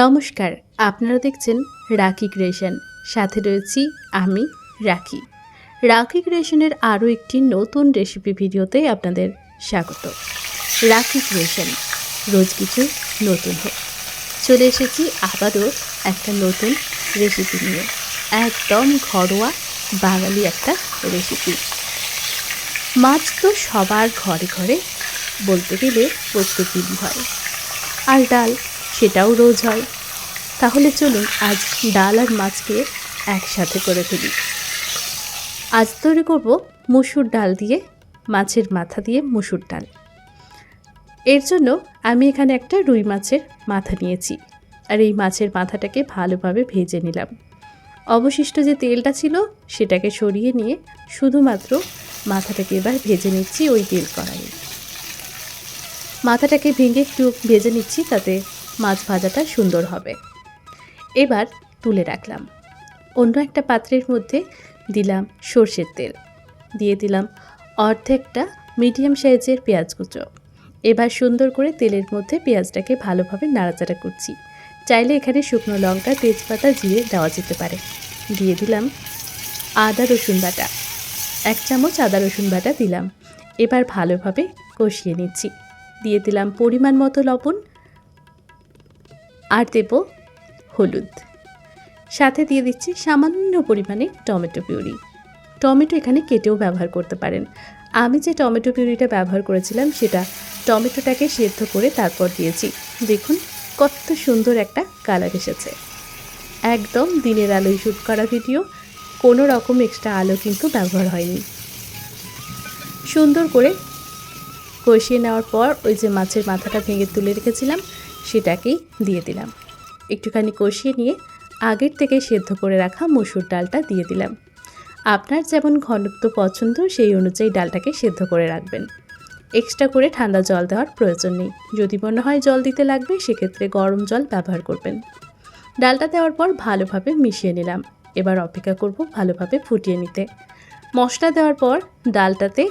নমস্কার, আপনারা দেখছেন রাখি ক্রিয়েশন সাথে রয়েছি আমি রাখি রাখি ক্রিয়েশনের আরও একটি নতুন রেসিপি ভিডিওতে আপনাদের স্বাগত। রাখি ক্রিয়েশন রোজ কিছু নতুন হোক। চলে এসেছি আবারও একটা নতুন রেসিপি নিয়ে। একদম ঘরোয়া বাঙালি একটা রেসিপি মাছ তো সবার ঘরে ঘরে বলতে গেলে দিনই হয়। আর ডাল সেটাও রোজ হয়। তাহলে চলুন আজ ডাল আর মাছকে একসাথে করে ফেলি। আজ তৈরি করব মুসুর ডাল দিয়ে, মাছের মাথা দিয়ে মুসুর ডাল। এর জন্য আমি এখানে একটা রুই মাছের মাথা নিয়েছি আর এই মাছের মাথাটাকে ভালোভাবে ভেজে নিলাম। অবশিষ্ট যে তেলটা ছিল সেটাকে সরিয়ে নিয়ে শুধুমাত্র মাথাটাকে এবার ভেজে নিচ্ছি ওই তেল কড়াইয়ে। মাথাটাকে ভেঙে একটু ভেজে নিচ্ছি তাতে মাছ ভাজাটা সুন্দর হবে। এবার তুলে রাখলাম। অন্য একটা পাত্রের মধ্যে দিলাম সর্ষের তেল। দিয়ে দিলাম অর্ধেকটা মিডিয়াম সাইজের পেঁয়াজ কুচো। এবার সুন্দর করে তেলের মধ্যে পেঁয়াজটাকে ভালোভাবে নাড়াচাড়া করছি। চাইলে এখানে শুকনো লঙ্কা, তেজপাতা, জিরে দেওয়া যেতে পারে। দিয়ে দিলাম আদা, রসুন বাটা। এক চামচ আদা, রসুন বাটা দিলাম। এবার ভালোভাবে কষিয়ে নিচ্ছি। দিয়ে দিলাম পরিমাণ মতো লবণ আর দেব হলুদ। সাথে দিয়ে দিচ্ছি সামান্য পরিমাণে টমেটো পিউরি। টমেটো এখানে কেটেও ব্যবহার করতে পারেন। আমি যে টমেটো পিউরিটা ব্যবহার করেছিলাম, সেটা টমেটোটাকে সেদ্ধ করে তারপর দিয়েছি। দেখুন কত সুন্দর একটা কালার এসেছে। একদম দিনের আলোয় শ্যুট করা ভিডিও। কোনো রকম এক্সট্রা আলো কিন্তু ব্যবহার হয়নি। সুন্দর করে কষিয়ে নেওয়ার পর ওই যে মাছের মাথাটা ভেঙে তুলে রেখেছিলাম সেটাকেই দিয়ে দিলাম। একটুখানি কষিয়ে নিয়ে আগের থেকে সেদ্ধ করে রাখা মসুর ডালটা দিয়ে দিলাম। আপনার যেমন ঘনত্ব পছন্দ, সেই অনুযায়ী ডালটাকে সেদ্ধ করে রাখবেন। এক্সট্রা করে ঠান্ডা জল দেওয়ার প্রয়োজন নেই। যদি মনে হয় জল দিতে লাগবে, সেক্ষেত্রে গরম জল ব্যবহার করবেন। ডালটা দেওয়ার পর ভালোভাবে মিশিয়ে নিলাম। এবার অপেক্ষা করব ভালোভাবে ফুটিয়ে নিতে। মশলা দেওয়ার পর ডালটাতে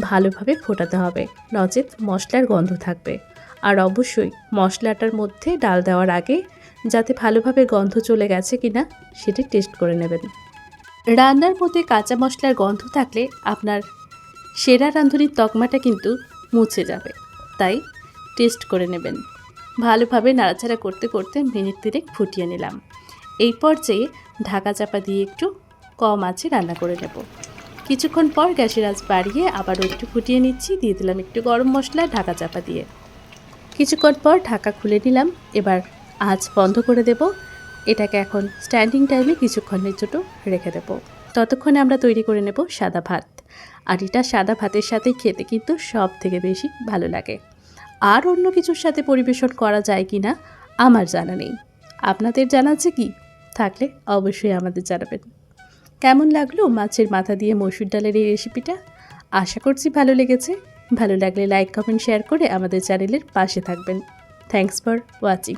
ভালোভাবে ফোটাতে হবে। নচেত মশলার গন্ধ থাকবে। আর অবশ্যই মশলাটার মধ্যে ডাল দেওয়ার আগে যাতে ভালোভাবে গন্ধ চলে গেছে কিনা সেটি টেস্ট করে নেবেন। রান্নার মধ্যে কাঁচা মশলার গন্ধ থাকলে আপনার সেরা রাঁধুনির তকমাটা কিন্তু মুছে যাবে। তাই টেস্ট করে নেবেন। ভালোভাবে নাড়াচাড়া করতে করতে মিনিট তিরেক ফুটিয়ে নিলাম। এই পর্যায়ে ঢাকা চাপা দিয়ে একটু কম আছে রান্না করে নেব। কিছুক্ষণ পর গ্যাসের আঁচ বাড়িয়ে আবারও একটু ফুটিয়ে নিচ্ছি। দিয়ে দিলাম একটু গরম মশলা ঢাকা চাপা দিয়ে। কিছুক্ষণ পর ঢাকা খুলে নিলাম। এবার আজ বন্ধ করে দেব। এটাকে এখন স্ট্যান্ডিং টাইমে কিছুক্ষণের জন্য রেখে দেব। ততক্ষণে আমরা তৈরি করে নেব সাদা ভাত। আর এটা সাদা ভাতের সাথে খেতে কিন্তু সব থেকে বেশি ভালো লাগে। আর অন্য কিছুর সাথে পরিবেশন করা যায় কি না আমার জানা নেই। আপনাদের জানা আছে কি? থাকলে অবশ্যই আমাদের জানাবেন। কেমন লাগল মাছের মাথা দিয়ে মসুর ডালের এই রেসিপিটা আশা করছি ভালো লেগেছে। ভালো লাগলে লাইক কমেন্ট শেয়ার করে আমাদের চ্যানেলের পাশে থাকবেন। Thanks for watching